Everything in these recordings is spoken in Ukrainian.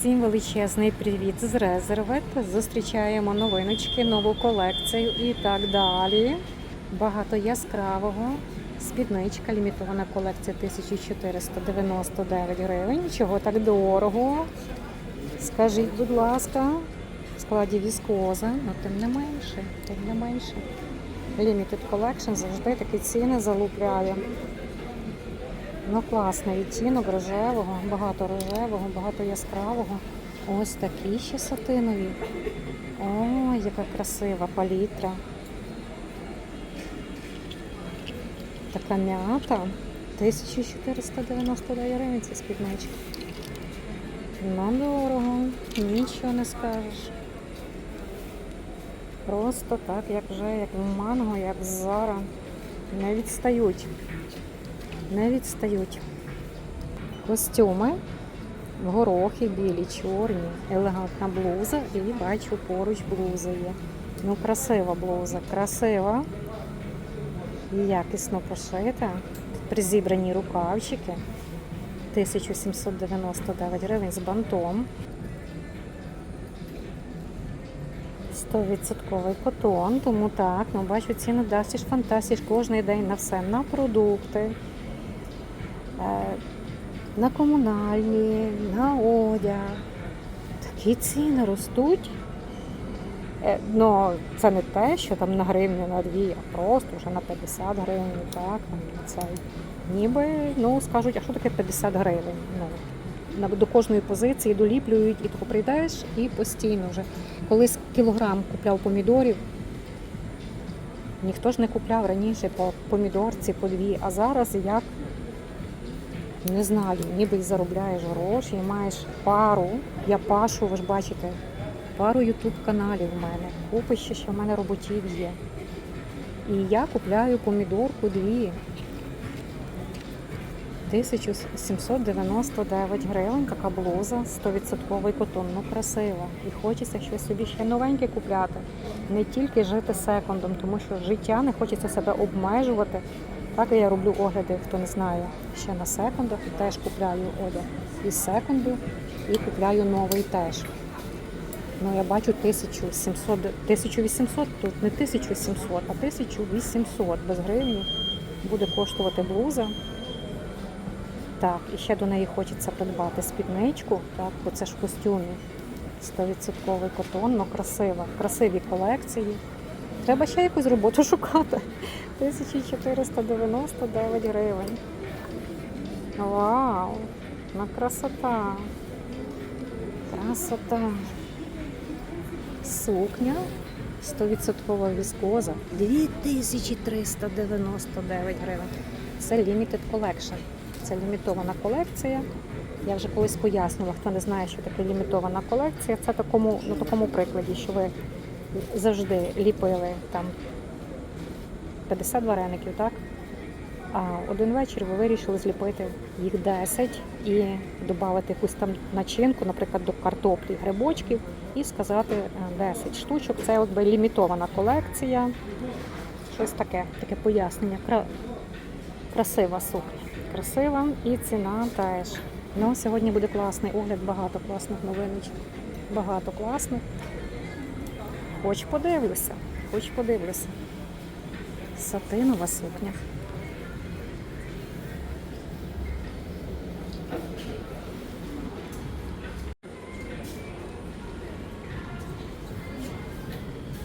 Всім величезний привіт з резервет. Зустрічаємо новиночки, нову колекцію і так далі. Багато яскравого. Спідничка, лімітована колекція 1499 гривень. Чого так дорого? Скажіть, будь ласка, в складі віскоза, ну тим не менше, тим не менше. Limited Collection завжди такі ціни залупляє. Ну, класний відтінок рожевого, багато рожевого, багато яскравого. Ось такі ще сатинові. Ой, яка красива палітра. Така м'ята. 1499 гривень ця спідничка. Ну, дорого, нічого не скажеш. Просто так, як вже, як в манго, як зара. Не відстають не відстають. Костюми горохи, білі, чорні, елегантна блуза і бачу поруч блуза є. Ну, красива блуза, красива і якісно пошита. Призібрані рукавчики. 1799 гривень з бантом. 100% котон, тому так, ну бачу, ціни дастиш фантастиш кожен день на все, на продукти, на комунальні, на одяг. Такі ціни ростуть. Е, Ну, це не те, що там на гривню, на дві, а просто вже на 50 гривень, так, там, це ніби, ну, скажуть, а що таке 50 гривень? Ну, до кожної позиції доліплюють, і тако прийдеш і постійно вже. Колись кілограм купляв помідорів, ніхто ж не купляв раніше по помідорці, по дві, а зараз як не знаю, ніби й заробляєш гроші, і маєш пару. Я пашу, ви ж бачите, пару ютуб каналів в мене. Купи ще, що в мене роботів є. І я купляю помідорку дві. 1799 гривень, така блуза, 100% котон, ну красива. І хочеться щось собі ще новеньке купляти. Не тільки жити секондом, тому що життя не хочеться себе обмежувати. Так я роблю огляди, хто не знає, ще на секондах. Теж купляю одяг із секонду і купляю новий теж. Ну, я бачу 1700, 1800, тут не 1700, а 1800 без гривні буде коштувати блуза. Так, і ще до неї хочеться придбати спідничку, так, бо це ж в костюмі. 100% котон, ну красива. Красиві колекції. Треба ще якусь роботу шукати. 1499 гривень. Вау! Ну красота. Красота. Сукня 100% віскоза 2399 гривень. Це Limited Collection. Це лімітована колекція. Я вже колись пояснювала, хто не знає, що таке лімітована колекція. Це такому, на такому прикладі, що ви завжди ліпили там 50 вареників, так? А один вечір ви вирішили зліпити їх 10 і додати якусь там начинку, наприклад, до картоплі, грибочків, і сказати е, 10 штучок. Це якби лімітована колекція. Щось таке, таке пояснення. Красива сукня. Красива і ціна теж. Ну, сьогодні буде класний огляд, багато класних новиночок. Багато класних. Хоч подивлюся, хоч подивлюся. Сатинова сукня.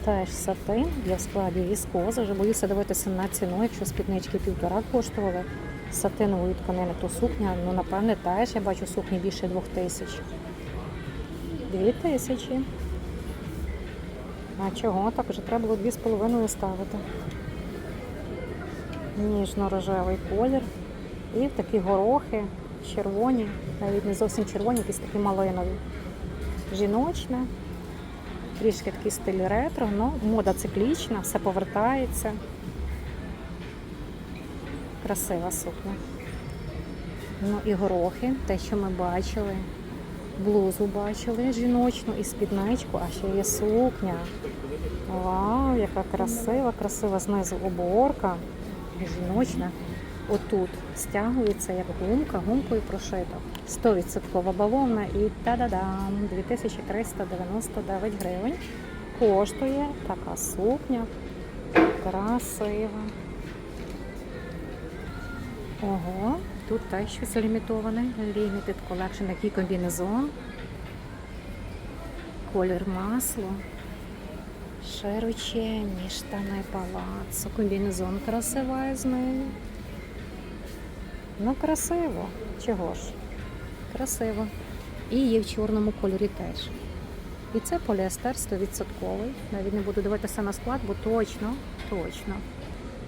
Теж сатин я в складі віскоза. Вже боюся дивитися на ціну, якщо спіднички півтора коштували. Сатинової тканини, то сукня, ну напевне, теж я бачу сукні більше двох тисяч. Дві тисячі. А чого? Так вже треба було дві з половиною ставити. Ніжно-рожевий колір. І такі горохи, червоні, навіть не зовсім червоні, якісь такі малинові. Жіночне. Трішки такий стиль ретро, але мода циклічна, все повертається. Красива сукня. Ну і горохи, те, що ми бачили. Блузу бачили жіночну і спідничку, а ще є сукня. Вау, яка красива, красива знизу оборка. Жіночна. отут стягується як гумка, гумкою прошито. 100% бавовна і та-да-дам! 2399 гривень. Коштує така сукня. Красива. Ого, тут теж щось лімітоване. Limited Collection, який комбінезон. Колір масло. Широченні штани палацу. Комбінезон красивезний. Ну, красиво. Чого ж? Красиво. І є в чорному кольорі теж. І це поліестер 100%. Навіть не буду дивитися на склад, бо точно, точно.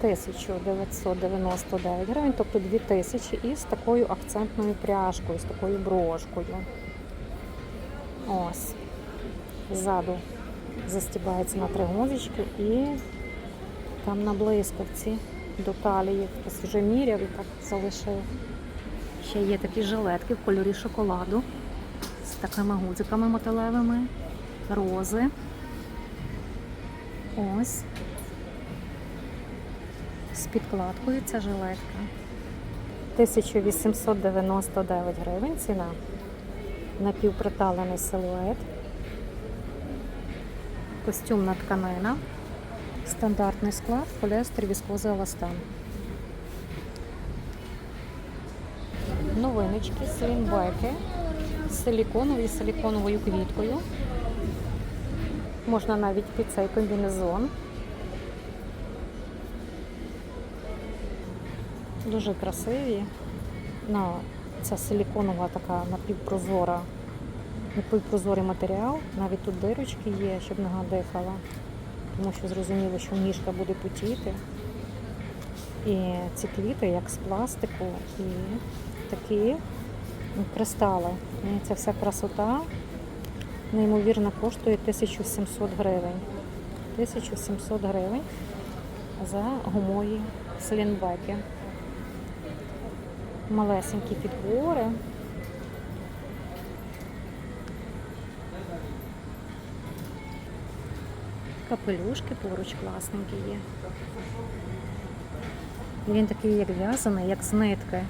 1999 гривень, тобто 2000 із такою акцентною пряжкою, з такою брошкою. Ось. Ззаду застібається на три гузочки і там на блискавці до талії хтось вже міряв і так залишив. Ще є такі жилетки в кольорі шоколаду з такими гудзиками металевими, рози. Ось. З підкладкою ця жилетка. 1899 гривень ціна. Напівприталений силует. Костюмна тканина. Стандартний склад, поліестер, віскоза, еластан. Новиночки, слінбеки з силіконовою і силіконовою квіткою. Можна навіть під цей комбінезон. Дуже красиві. Ну, це силіконова така напівпрозора, напівпрозорий матеріал. Навіть тут дирочки є, щоб нога дихала, тому що зрозуміло, що ніжка буде потіти. І ці квіти як з пластику, і такі ну, кристали. І ця вся красота неймовірно коштує 1700 гривень. 1700 гривень за гумові слінбеки. Малесенькі підбори. Капелюшки поруч класненькі є. Він такий як в'язаний, як з нитки.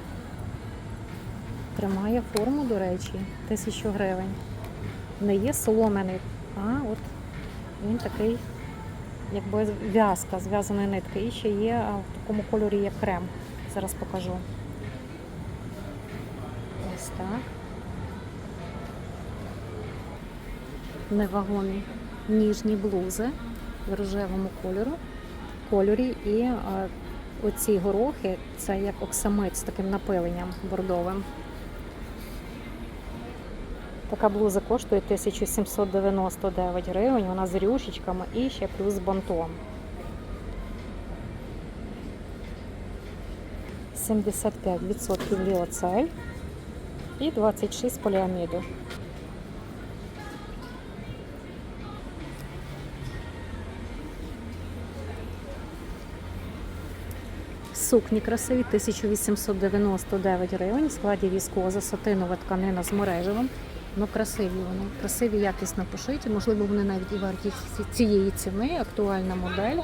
Тримає форму, до речі, тисячу гривень. Не є соломений, а от він такий, якби в'язка зв'язаної нитки. І ще є в такому кольорі, як крем. Зараз покажу. Ось так. Невагомі ніжні блузи в рожевому кольору, кольорі. І а, оці горохи це як оксамит з таким напиленням бордовим. Така блуза коштує 1799 гривень, вона з рюшечками і ще плюс бантом. 75% ліоцель і 26 поліаміду. Сукні красиві 1899 гривень. В складі віскоза, сатинова тканина з мережевим. Ну, красиві вони, красиві, якісно пошиті. Можливо, вони навіть і варті цієї ціни. Актуальна модель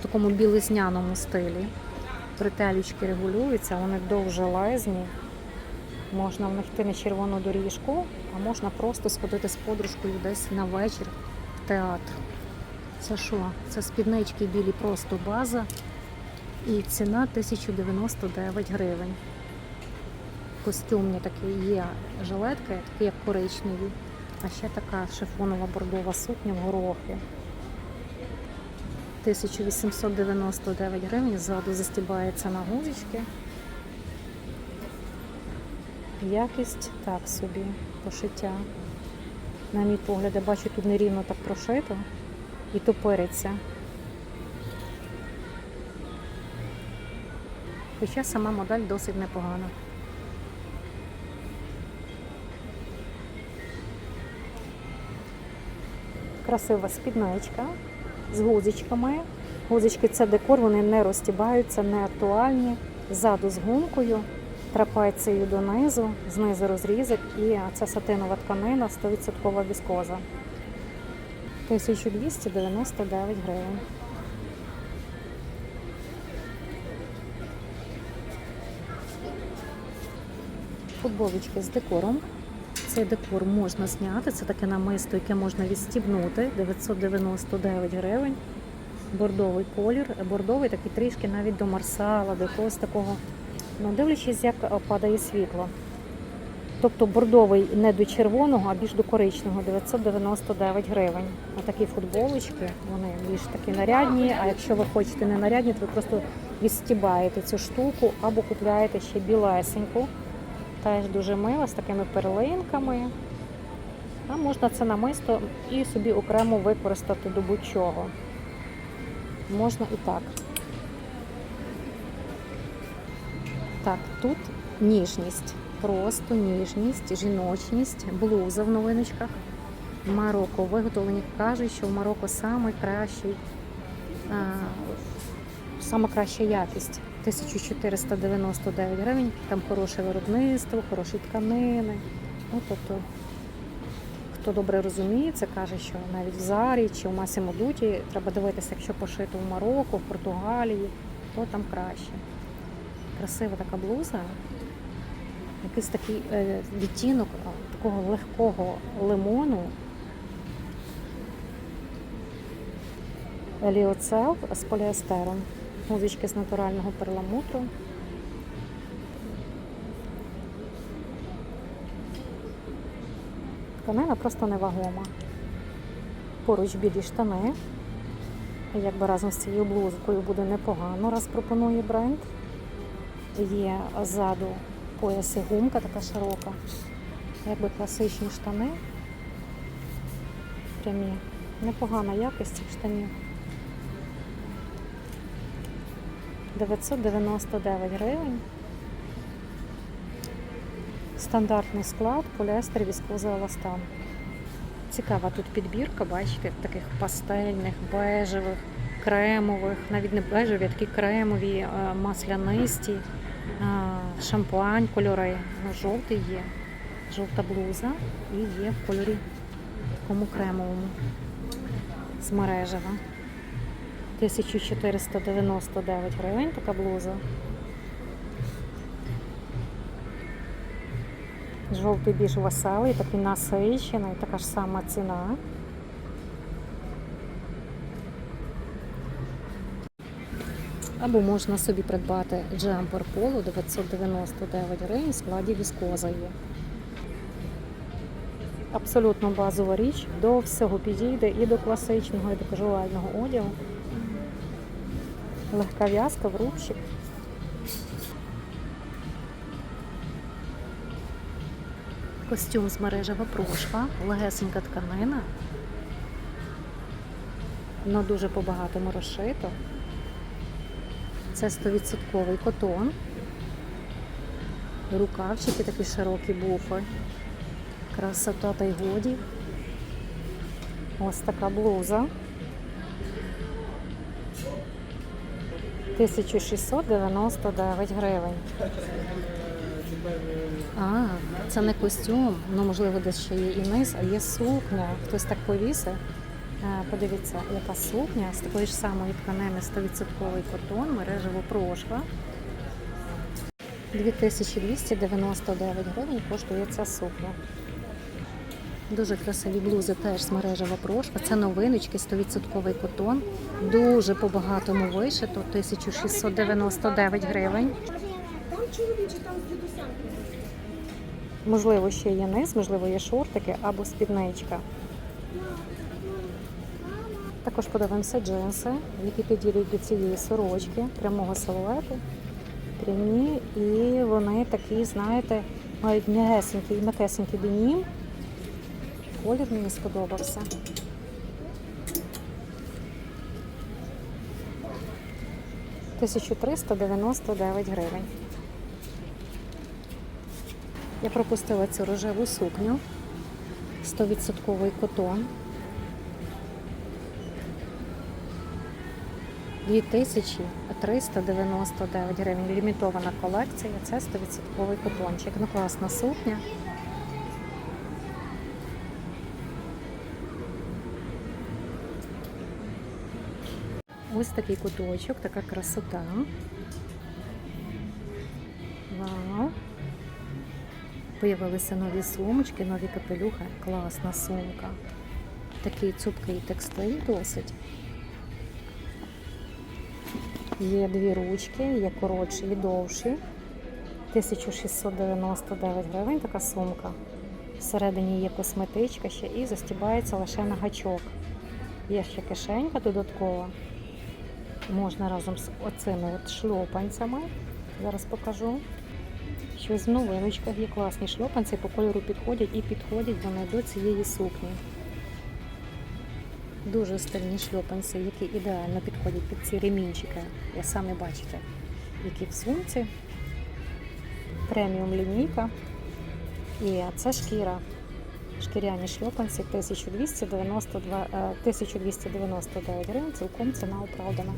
в такому білизняному стилі. Бретелічки регулюються, вони дуже лезні. Можна в них на червону доріжку, а можна просто сходити з подружкою десь на вечір в театр. Це що? Це спіднички білі, просто база. І ціна 1099 гривень. Костюмні такі є жилетки, такі як коричневі, а ще така шифонова бордова сукня в горохи. 1899 гривень, ззаду застібається на гузички. Якість так собі, пошиття. На мій погляд, я бачу, тут нерівно так прошито і топириться. Хоча сама модель досить непогана. Красива спідничка з гузичками. Гузички це декор, вони не розтібаються, не актуальні. Ззаду з гумкою, трапецією донизу, знизу розрізик і це сатинова тканина, 100% віскоза. 1299 гривень. Футболочки з декором. Цей декор можна зняти, це таке намисто, яке можна відстібнути. 999 гривень. Бордовий колір. Бордовий такий трішки навіть до марсала, до якогось такого. Ну, дивлячись, як е, падає світло. Тобто бордовий не до червоного, а більш до коричневого 999 гривень. Отакі футболочки, вони більш такі нарядні. А якщо ви хочете не нарядні, то ви просто відстібаєте цю штуку або купляєте ще білесеньку. Теж дуже мила з такими перлинками. А можна це намисто і собі окремо використати до будь-чого. Можна і так. Так, тут ніжність. Просто ніжність, жіночність, блуза в новиночках. Марокко. Виготовлені кажуть, що в Марокко найкращий, сама краща якість. 1499 гривень. Там хороше виробництво, хороші тканини. Ну, тобто, хто добре розуміє, це каже, що навіть в Зарі чи в Масімо Дуті треба дивитися, якщо пошито в Марокко, в Португалії, то там краще. Красива така блуза. Якийсь такий е, відтінок такого легкого лимону. Еліоцел з поліестером. Музички з натурального перламутру. Тканина просто невагома. Поруч білі штани. Якби разом з цією блузкою буде непогано, раз пропонує бренд. Є ззаду пояс і гумка така широка. Якби класичні штани. Прямі. Непогана якість цих штанів. 999 гривень. Стандартний склад, поліестер, віскоза еластан. Цікава тут підбірка, бачите, таких пастельних, бежевих, кремових, навіть не бежеві, а такі кремові, е, маслянисті, е, шампуань, кольори. Жовтий є, жовта блуза і є в кольорі такому кремовому з мережева. 1499 гривень така блуза. Жовтий більш веселий, такий насичений, така ж сама ціна. Або можна собі придбати джемпер поло 999 гривень в складі віскоза є. Абсолютно базова річ, до всього підійде і до класичного, і до кажуального одягу. Легка в'язка, врубчик. Костюм з мережева прошва, легесенька тканина. Воно дуже по-багатому розшито. Це 100% котон. Рукавчики такі широкі буфи. Красота та й годі. Ось така блуза. 1699 гривень. А, це не костюм, ну можливо, десь ще є і низ, а є сукня. Хтось так повісив. Е, Подивіться, яка сукня з такої ж самої тканини 100% котон, мережево прошва. 2299 гривень коштує ця сукня. Дуже красиві блузи теж з мережева прошва. Це новиночки, 100% котон. Дуже по-багатому вишито, 1699 гривень. Можливо, ще є низ, можливо, є шортики або спідничка. Також подивимося джинси, які підійдуть до цієї сорочки, прямого силуету. Прямі, і вони такі, знаєте, мають м'ягесенький і м'якесенький денім. Колір мені сподобався. Тисячу триста дев'яносто дев'ять гривень. Я пропустила цю рожеву сукню. 100% котон. 2399 гривень. Лімітована колекція. Це 100% котончик. Ну класна сукня. Ось такий куточок, така красота. Вау. Появилися нові сумочки, нові капелюхи. Класна сумка. Такий цупкий текстиль досить. Є дві ручки, є коротші і довші. 1699 гривень така сумка. Всередині є косметичка ще і застібається лише на гачок. Є ще кишенька додаткова. Можна разом з оцими от шльопанцями. Зараз покажу. Щось в новиночках є класні шльопанці, по кольору підходять і підходять вони до цієї сукні. Дуже стильні шльопанці, які ідеально підходять під ці ремінчики. Ви самі бачите, які в сумці. Преміум лінійка. І це шкіра. Шкіряні шльопанці 1292, е, 1299 гривень, цілком ціна оправдана.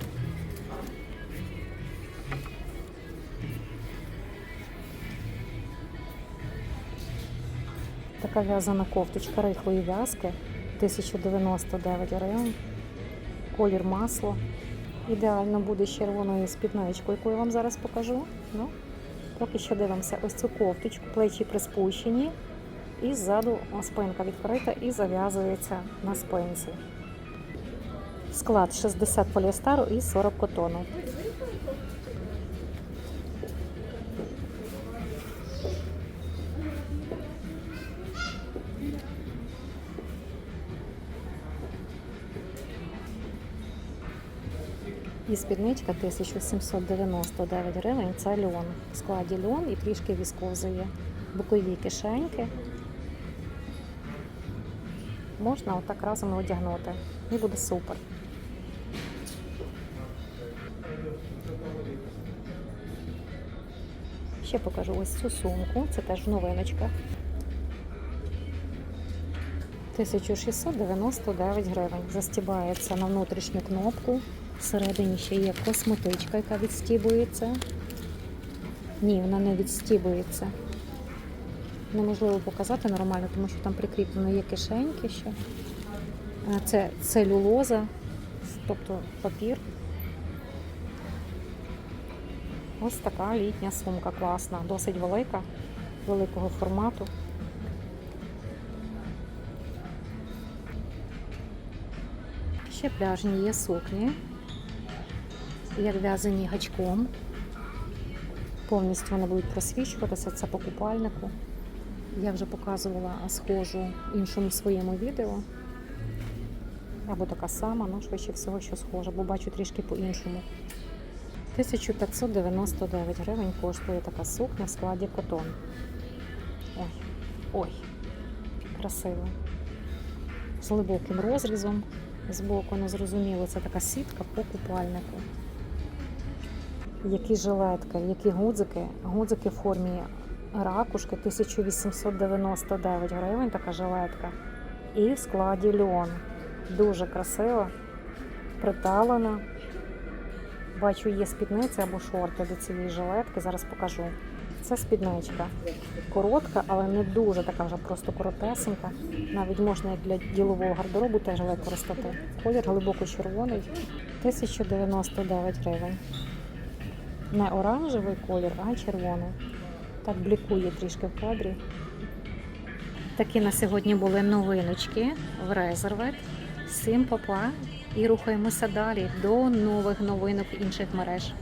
Така в'язана кофточка рихлої в'язки 1099 гривень. Колір масло. Ідеально буде з червоною спідничкою, яку я вам зараз покажу. Ну, поки що дивимося ось цю кофточку, плечі приспущені. І ззаду спинка відкрита і зав'язується на спинці. Склад 60 поліестеру і 40 котону. І спідничка 1799 гривень. Це льон. В складі льон і трішки віскозої. Бокові кишеньки. Можна отак разом одягнути. І буде супер. Ще покажу ось цю сумку. Це теж в новиночках. 1699 гривень. Застібається на внутрішню кнопку. Всередині ще є косметичка, яка відстібується. Ні, вона не відстібується. Неможливо показати нормально, тому що там прикріплено є кишеньки ще. Це целюлоза, тобто папір. Ось така літня сумка класна, досить велика, великого формату. Ще пляжні є сукні, як в'язані гачком. Повністю вони будуть просвічуватися, це по купальнику. Я вже показувала схожу іншому своєму відео. Або така сама, ну швидше всього, що схожа, бо бачу трішки по-іншому. 1599 гривень коштує така сукня в складі котон. Ой, ой, красиво. З глибоким розрізом. Збоку незрозуміло, це така сітка по купальнику. Які жилетки, які гудзики. Гудзики в формі ракушки 1899 гривень, така жилетка. І в складі льон. Дуже красива, приталена. Бачу, є спідниця або шорти до цієї жилетки. Зараз покажу. Це спідничка. Коротка, але не дуже така вже просто коротесенька. Навіть можна як для ділового гардеробу теж використати. Колір глибоко червоний. 1099 гривень. Не оранжевий колір, а червоний. Так блікує трішки в кадрі. Такі на сьогодні були новиночки в Резервет. Всім папа і рухаємося далі до нових новинок інших мереж.